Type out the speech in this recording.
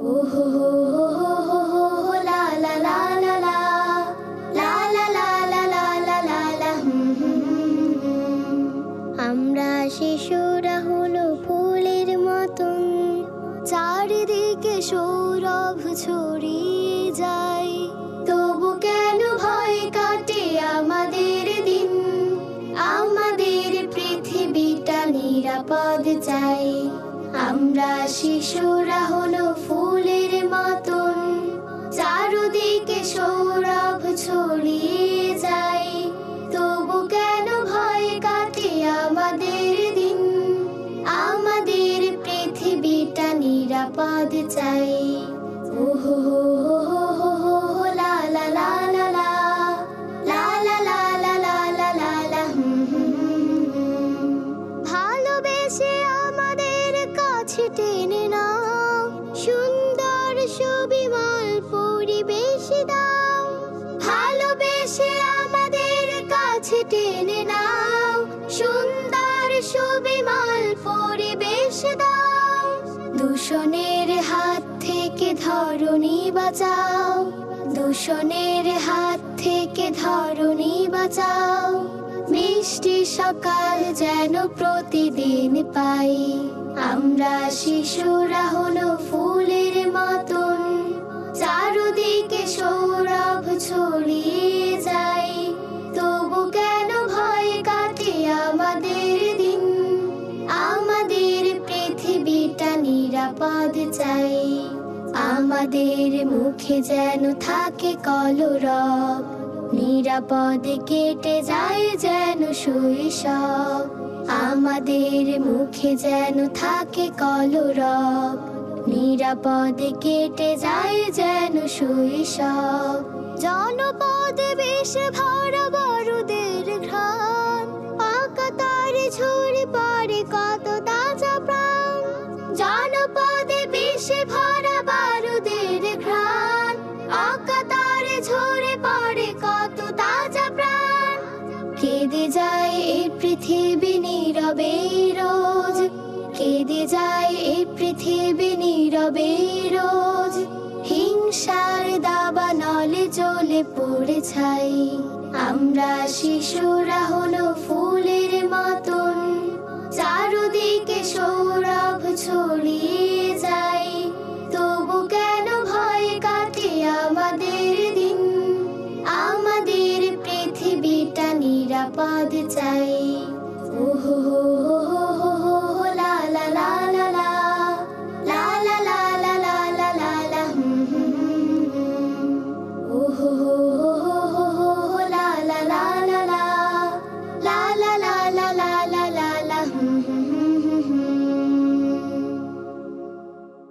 আমরা শিশুরা হলো ফুলের মতন চারিদিকে সৌরভ ছড়িয়ে যায় তবু কেন ভয় কাটে আমাদের দিন আমাদের পৃথিবীটা নিরাপদ চাই আমরা শিশুরা হলো ফুলের মতন। চারদিকে সৌরভ ছড়িয়ে যায়। তবু কেন ভয় কাটে আমাদের দিন? আমাদের পৃথিবীটা নিরাপদ চাই। ও কাছে টেনে নাও, সুন্দর ছবিময় পরিবেশ দাও। দূষণের হাত থেকে ধরণী বাঁচাও, দূষণের হাত থেকে ধরণী বাঁচাও। মিষ্টি সকাল যেন প্রতিদিন পাই, আমরা শিশুরা হলো ফুলের মতন। নিরাপদ চাই। আমাদের মুখে যেন থাকে কলরব। নিরাপদে কেটে যায় যেন শৈশব। আমাদের মুখে যেন থাকে কলরব। নিরাপদে কেটে যায় যেন শৈশব। জনপদে বেশ ভরা পৃথিবী নীরবে রোজ। কেঁদে যায় এই পৃথিবী নীরবে রোজ। হিংসার দাবা নলে জ্বলে পড়ে ছাই। আমরা শিশুরা হলো ফুলের মতন। চারুদিকে সৌরভ ছড়িয়ে যায়। তবু কেন ভয় কাটে আমাদের দিন? আমাদের পৃথিবীটা নিরাপদ চাই। oh, oh, oh.